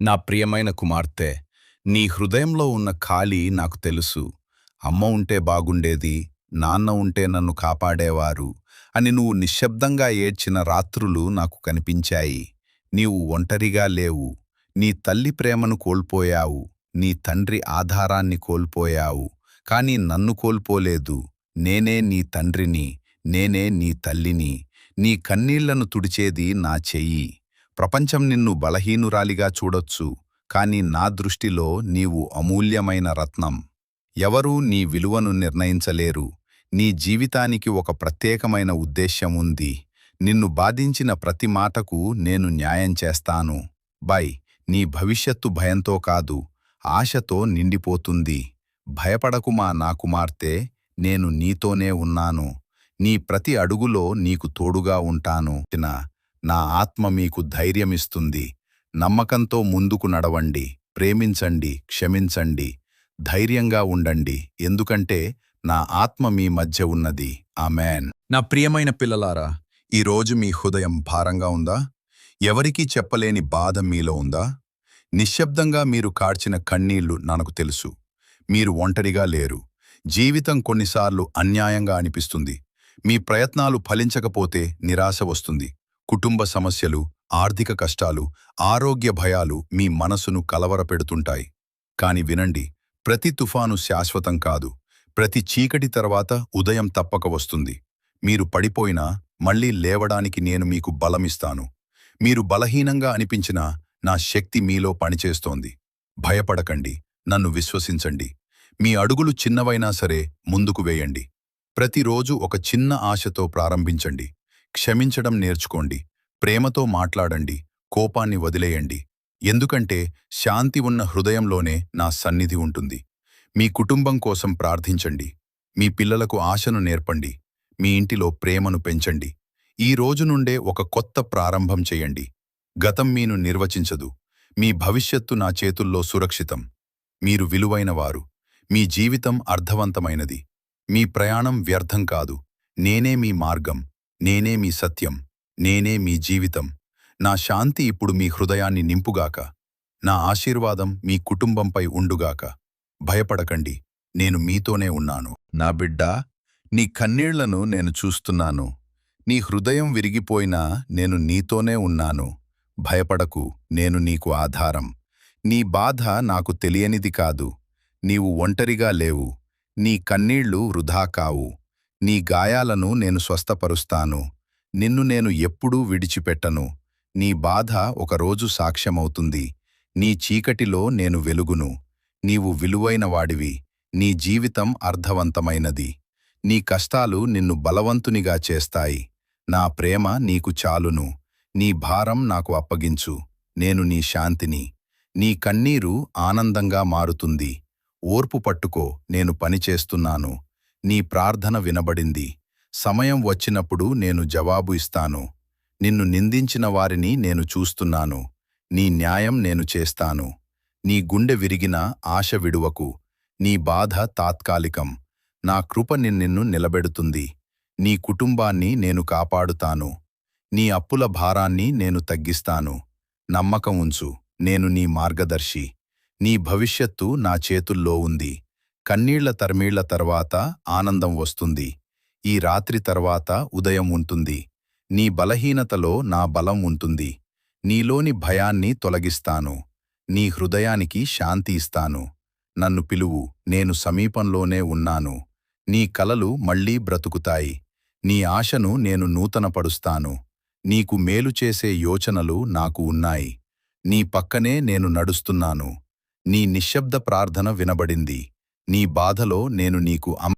నా ప్రియమైన కుమార్తె నీ హృదయంలో ఉన్న ఖాళీ నాకు తెలుసు. అమ్మ ఉంటే బాగుండేది నాన్న ఉంటే నన్ను కాపాడేవారు అని నువ్వు నిశ్శబ్దంగా ఏడ్చిన రాత్రులు నాకు కనిపించాయి. నీవు ఒంటరిగా లేవు. నీ తల్లి ప్రేమను కోల్పోయావు. నీ తండ్రి ఆధారాన్ని కోల్పోయావు. కాని నన్ను కోల్పోలేదు. నేనే నీ తండ్రిని నేనే నీ తల్లిని. నీ కన్నీళ్ళను తుడిచేది నా చెయ్యి. ప్రపంచం నిన్ను బలహీనురాలిగా చూడొచ్చు కాని నా దృష్టిలో నీవు అమూల్యమైన రత్నం. ఎవరూ నీ విలువను నిర్ణయించలేరు. నీ జీవితానికి ఒక ప్రత్యేకమైన ఉద్దేశ్యం ఉంది. నిన్ను బాధించిన ప్రతి మాటకు నేను న్యాయం చేస్తాను. బై నీ భవిష్యత్తు భయంతో కాదు ఆశతో నిండిపోతుంది. భయపడకుమా నా కుమార్తె నేను నీతోనే ఉన్నాను. నీ ప్రతి అడుగులో నీకు తోడుగా ఉంటాను. నా ఆత్మ మీకు ధైర్యమిస్తుంది. నమ్మకంతో ముందుకు నడవండి. ప్రేమించండి. క్షమించండి. ధైర్యంగా ఉండండి. ఎందుకంటే నా ఆత్మ మీ మధ్య ఉన్నది. ఆమెన్. నా ప్రియమైన పిల్లలారా ఈరోజు మీ హృదయం భారంగా ఉందా? ఎవరికీ చెప్పలేని బాధ మీలో ఉందా? నిశ్శబ్దంగా మీరు కార్చిన కన్నీళ్ళు నాకు తెలుసు. మీరు ఒంటరిగా లేరు. జీవితం కొన్నిసార్లు అన్యాయంగా అనిపిస్తుంది. మీ ప్రయత్నాలు ఫలించకపోతే నిరాశ వస్తుంది. కుటుంబ సమస్యలు ఆర్థిక కష్టాలు ఆరోగ్య భయాలు మీ మనసును కలవరపెడుతుంటాయి. కాని వినండి ప్రతి తుఫాను శాశ్వతం కాదు. ప్రతి చీకటి తర్వాత ఉదయం తప్పక వస్తుంది. మీరు పడిపోయినా మళ్ళీ లేవడానికి నేను మీకు బలమిస్తాను. మీరు బలహీనంగా అనిపించినా నా శక్తి మీలో పనిచేస్తోంది. భయపడకండి నన్ను విశ్వసించండి. మీ అడుగులు చిన్నవైనా సరే ముందుకు వేయండి. ప్రతిరోజు ఒక చిన్న ఆశతో ప్రారంభించండి. క్షమించడం నేర్చుకోండి. ప్రేమతో మాట్లాడండి. కోపాన్ని వదిలేయండి. ఎందుకంటే శాంతి ఉన్న హృదయంలోనే నా సన్నిధి ఉంటుంది. మీ కుటుంబం కోసం ప్రార్థించండి. మీ పిల్లలకు ఆశను నేర్పండి. మీ ఇంటిలో ప్రేమను పెంచండి. ఈ రోజు నుండే ఒక కొత్త ప్రారంభం చేయండి. గతం మీను నిర్వచించదు. మీ భవిష్యత్తు నా చేతుల్లో సురక్షితం. మీరు విలువైనవారు మీ జీవితం అర్థవంతమైనది. మీ ప్రయాణం వ్యర్థం కాదు. నేనే మీ మార్గం. నేనే మీ సత్యం నేనే మీ జీవితం. నా శాంతి ఇప్పుడు మీ హృదయాన్ని నింపుగాక. నా ఆశీర్వాదం మీ కుటుంబంపై ఉండుగాక. భయపడకండి నేను మీతోనే ఉన్నాను. నా బిడ్డ నీ కన్నీళ్ళను నేను చూస్తున్నాను. నీ హృదయం విరిగిపోయినా నేను నీతోనే ఉన్నాను. భయపడకు నేను నీకు ఆధారం. నీ బాధ నాకు తెలియనిది కాదు. నీవు ఒంటరిగా లేవు. నీ కన్నీళ్ళు వృధా కావు. నీ గాయాలను నేను స్వస్థపరుస్తాను. నిన్ను నేను ఎప్పుడూ విడిచిపెట్టను. నీ బాధ ఒకరోజు సాక్ష్యమవుతుంది. నీ చీకటిలో నేను వెలుగును. నీవు విలువైన వాడివి. నీ జీవితం అర్థవంతమైనది. నీ కష్టాలు నిన్ను బలవంతునిగా చేస్తాయి. నా ప్రేమ నీకు చాలును. నీ భారం నాకు అప్పగించు. నేను నీ శాంతిని. నీ కన్నీరు ఆనందంగా మారుతుంది. ఓర్పు పట్టుకో. నేను పనిచేస్తున్నాను. నీ ప్రార్థన వినబడింది. సమయం వచ్చినప్పుడు నేను జవాబు ఇస్తాను. నిన్ను నిందించిన వారిని నేను చూస్తున్నాను. నీ న్యాయం నేను చేస్తాను. నీ గుండె విరిగిన ఆశ విడువకు. నీ బాధ తాత్కాలికం. నా కృప నిన్ను నిలబెడుతుంది. నీ కుటుంబాన్ని నేను కాపాడుతాను. నీ అప్పుల భారాన్ని నేను తగ్గిస్తాను. నమ్మకం ఉంచు. నేను నీ మార్గదర్శి. నీ భవిష్యత్తు నా చేతుల్లో ఉంది. కన్నీళ్ళ తర్మీళ్ళ తర్వాత ఆనందం వస్తుంది. ఈ రాత్రి తర్వాత ఉదయం ఉంటుంది. నీ బలహీనతలో నా బలం ఉంటుంది. నీలోని భయాన్ని తొలగిస్తాను. నీ హృదయానికి శాంతి ఇస్తాను. నన్ను పిలువు. నేను సమీపంలోనే ఉన్నాను. నీ కలలు మళ్ళీ బ్రతుకుతాయి. నీ ఆశను నేను నూతనపడుస్తాను నీకు మేలు చేసే యోచనలు నాకు ఉన్నాయి. నీ పక్కనే నేను నడుస్తున్నాను. నీ నిశ్శబ్ద ప్రార్థన వినబడింది. నీ బాధలో నేను నీకు అమ్మ